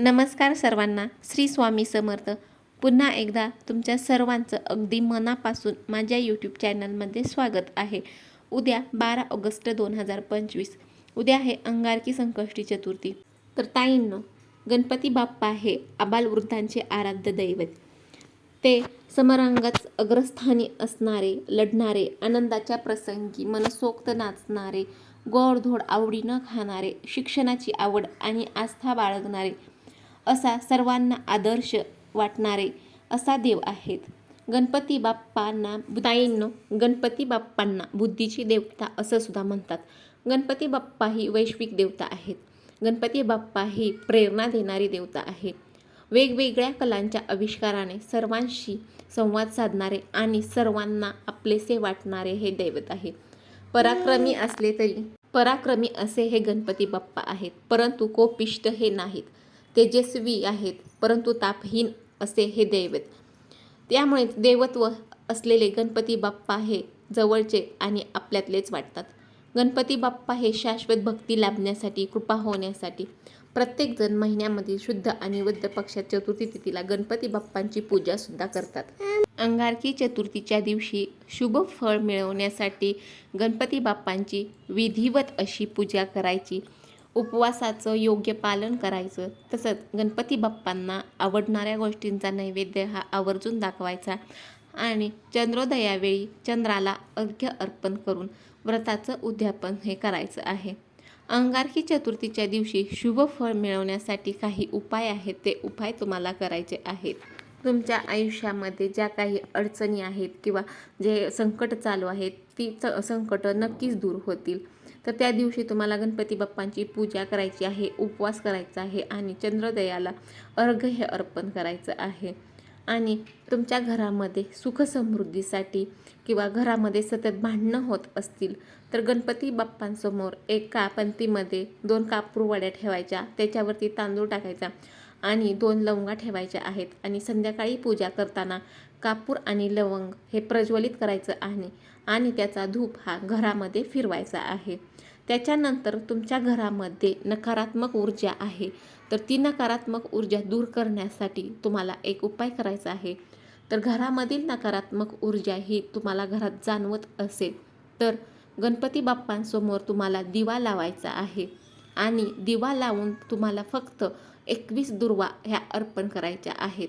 नमस्कार सर्वांना. श्री स्वामी समर्थ. पुन्हा एकदा तुमच्या सर्वांचं अगदी मनापासून माझ्या यूट्यूब चॅनलमध्ये स्वागत आहे. उद्या बारा ऑगस्ट दोन हजार पंचवीस. उद्या आहे अंगारकी संकष्टी चतुर्थी. तर ताईंनो गणपती बाप्पा हे आबालवृद्धांचे आराध्य दैवत. ते समरांगच अग्रस्थानी असणारे लढणारे आनंदाच्या प्रसंगी मनसोक्त नाचणारे गोडधोड आवडीनं खाणारे शिक्षणाची आवड आणि आस्था बाळगणारे असा सर्वांना आदर्श वाटणारे असा देव आहेत. गणपती बाप्पांना ताईंनो गणपती बाप्पांना बुद्धीची देवता असं सुद्धा म्हणतात. गणपती बाप्पा ही वैश्विक देवता आहेत. गणपती बाप्पा ही प्रेरणा देणारी देवता आहे. वेगवेगळ्या कलांच्या आविष्काराने सर्वांशी संवाद साधणारे आणि सर्वांना आपलेसे वाटणारे हे दैवत आहे. पराक्रमी असले तरी पराक्रमी असे हे गणपती बाप्पा आहेत परंतु कोपिष्ट हे नाहीत. तेजस्वी आहेत परंतु तापहीन असे हे दैवत. त्यामुळे देवत्व असलेले गणपती बाप्पा हे जवळचे आणि आपल्यातलेच वाटतात. गणपती बाप्पा हे शाश्वत भक्ती लाभण्यासाठी कृपा होण्यासाठी प्रत्येकजण महिन्यामध्ये शुद्ध आणि वद्ध पक्षात चतुर्थी तिथीला गणपती बाप्पांची पूजा सुद्धा करतात. अंगारकी चतुर्थीच्या दिवशी शुभ फळ मिळवण्यासाठी गणपती बाप्पांची विधिवत अशी पूजा करायची. उपवासाचं योग्य पालन करायचं. तसंच गणपती बाप्पांना आवडणाऱ्या गोष्टींचा नैवेद्य हा आवर्जून दाखवायचा आणि चंद्रोदयावेळी चंद्राला अर्घ्य अर्पण करून व्रताचं उद्यापन हे करायचं आहे. अंगारकी चतुर्थीच्या दिवशी शुभ फळ मिळवण्यासाठी काही उपाय आहेत ते उपाय तुम्हाला करायचे आहेत. तुमच्या आयुष्यामध्ये ज्या काही अडचणी आहेत किंवा जे संकट चालू आहेत ती च संकट नक्कीच दूर होतील. तर त्या दिवशी तुम्हाला गणपती बाप्पांची पूजा करायची आहे उपवास करायचा आहे आणि चंद्रोदयाला अर्घ्य हे अर्पण करायचं आहे. आणि तुमच्या घरामध्ये सुखसमृद्धीसाठी किंवा घरामध्ये सतत भांडणं होत असतील तर गणपती बाप्पांसमोर एका पंथीमध्ये दोन कापूरवड्या ठेवायच्या त्याच्यावरती तांदूळ टाकायचा आणि दोन लवंगा ठेवायच्या आहेत. आणि संध्याकाळी पूजा करताना कापूर आणि लवंग हे प्रज्वलित करायचं आहे. आणि त्याचा धूप हा घरामध्ये फिरवायचा आहे. त्याच्यानंतर तुमच्या घरामध्ये नकारात्मक ऊर्जा आहे. तर ती नकारात्मक ऊर्जा दूर करण्यासाठी तुम्हाला एक उपाय करायचा आहे. तर घरामधील नकारात्मक ऊर्जा ही तुम्हाला घरात जाणवत असेल तर गणपती बाप्पांसमोर तुम्हाला दिवा लावायचा आहे. आणि दिवा लावून तुम्हाला फक्त एकवीस दुर्वा ह्या अर्पण करायच्या आहेत.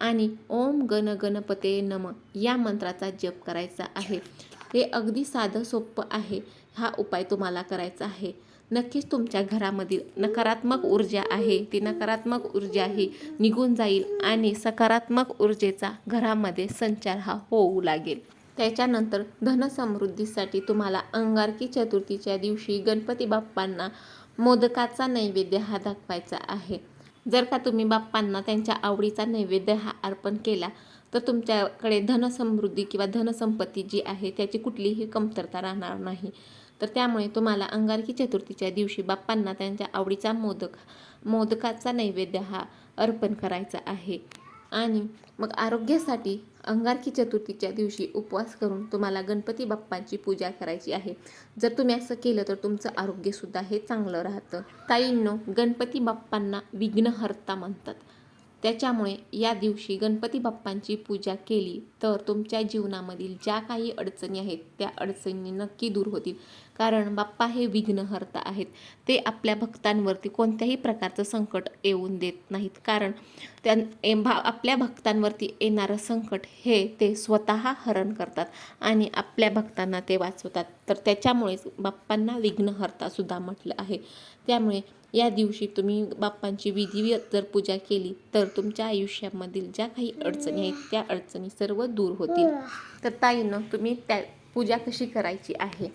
आणि ओम गण गणपते नम या मंत्राचा जप करायचा आहे. हे अगदी साधं सोपं आहे. हा उपाय तुम्हाला करायचा आहे. नक्कीच तुमच्या घरामधील नकारात्मक ऊर्जा आहे. ती नकारात्मक ऊर्जा ही निघून जाईल आणि सकारात्मक ऊर्जेचा घरामध्ये संचार हा होऊ लागेल. त्याच्यानंतर धनसमृद्धीसाठी तुम्हाला अंगारकी चतुर्थीच्या दिवशी गणपती बाप्पांना मोदकाचा नैवेद्य हा दाखवायचा आहे. जर का तुम्ही बाप्पांना त्यांच्या आवडीचा नैवेद्य हा अर्पण केला तर तुमच्याकडे धनसमृद्धी किंवा धनसंपत्ती जी आहे त्याची कुठलीही कमतरता राहणार नाही. तर त्यामुळे तुम्हाला अंगारकी चतुर्थीच्या दिवशी बाप्पांना त्यांच्या आवडीचा मोदक मोदकाचा नैवेद्य हा अर्पण करायचा आहे. आणि मग आरोग्यासाठी अंगारकी चतुर्थीच्या दिवशी उपवास करून तुम्हाला गणपती बाप्पांची पूजा करायची आहे. जर तुम्ही असं केलं तर तुमचं आरोग्यसुद्धा हे चांगलं राहतं. ताईंनो गणपती बाप्पांना विघ्नहर्ता म्हणतात. त्याच्यामुळे या दिवशी गणपती बाप्पांची पूजा केली तर तुमच्या जीवनामधील ज्या काही अडचणी आहेत त्या अडचणी नक्की दूर होतील. कारण बाप्पा हे विघ्नहर्ता आहेत. ते आपल्या भक्तांवरती कोणत्याही प्रकारचं संकट येऊन देत नाहीत. कारण त्या ए- भा आपल्या भक्तांवरती येणारं संकट हे ते स्वतः हरण करतात आणि आपल्या भक्तांना ते वाचवतात. तर त्याच्यामुळेच बाप्पांना विघ्नहर्तासुद्धा म्हटलं आहे. त्यामुळे या दिवशी तुम्ही बाप्पांची विधिवत जर पूजा केली तर तुमच्या आयुष्यामधील ज्या काही अडचणी आहेत त्या अडचणी सर्व दूर होतील. तर ताईनं तुम्ही त्या पूजा कशी करायची आहे?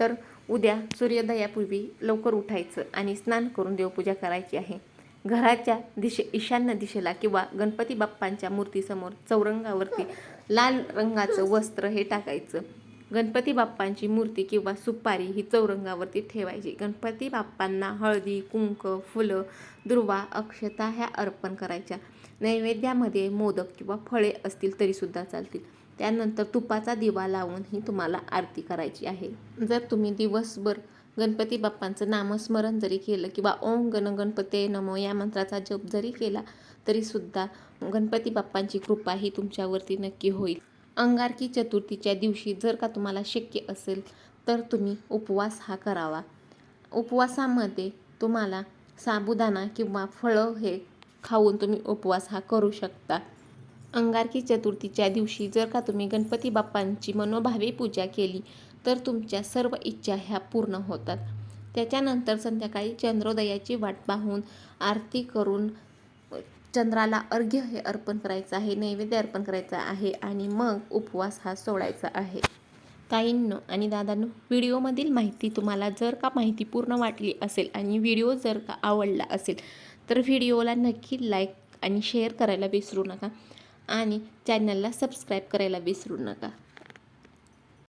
तर उद्या सूर्योदयापूर्वी लवकर उठायचं आणि स्नान करून देवपूजा करायची आहे. घराच्या दिशे ईशान्य दिशेला किंवा गणपती बाप्पांच्या मूर्तीसमोर चौरंगावरती लाल रंगाचं वस्त्र हे टाकायचं. गणपती बाप्पांची मूर्ती किंवा सुपारी ही चौरंगावरती ठेवायची. गणपती बाप्पांना हळदी कुंक फुलं दुर्वा अक्षता ह्या अर्पण करायच्या. नैवेद्यामध्ये मोदक किंवा फळे असतील तरीसुद्धा चालतील. त्यानंतर तुपाचा दिवा लावून ही तुम्हाला आरती करायची आहे. जर तुम्ही दिवसभर गणपती बाप्पांचं नामस्मरण जरी केलं किंवा ओम गण गणपते नमो या मंत्राचा जप जरी केला तरीसुद्धा गणपती बाप्पांची कृपा ही तुमच्यावरती नक्की होईल. अंगारकी चतुर्थीच्या दिवशी जर का तुम्हाला शक्य असेल तर तुम्ही उपवास हा करावा. उपवासामध्ये तुम्हाला साबुदाणा किंवा फळं हे खाऊन तुम्ही उपवास हा करू शकता. अंगारकी चतुर्थीच्या दिवशी जर का तुम्ही गणपती बाप्पांची मनोभावे पूजा केली तर तुमच्या सर्व इच्छा ह्या पूर्ण होतात. त्याच्यानंतर संध्याकाळी चंद्रोदयाची वाट पाहून आरती करून चंद्राला अर्घ्य हे अर्पण करायचं आहे नैवेद्य अर्पण करायचं आहे आणि मग उपवास हा सोडायचा आहे. ताईंनो आणि दादांनो व्हिडिओमधील माहिती तुम्हाला जर का माहिती पूर्ण वाटली असेल आणि व्हिडिओ जर का आवडला असेल तर व्हिडिओला नक्की लाईक आणि शेअर करायला विसरू नका आणि चॅनलला सबस्क्राईब करायला विसरू नका.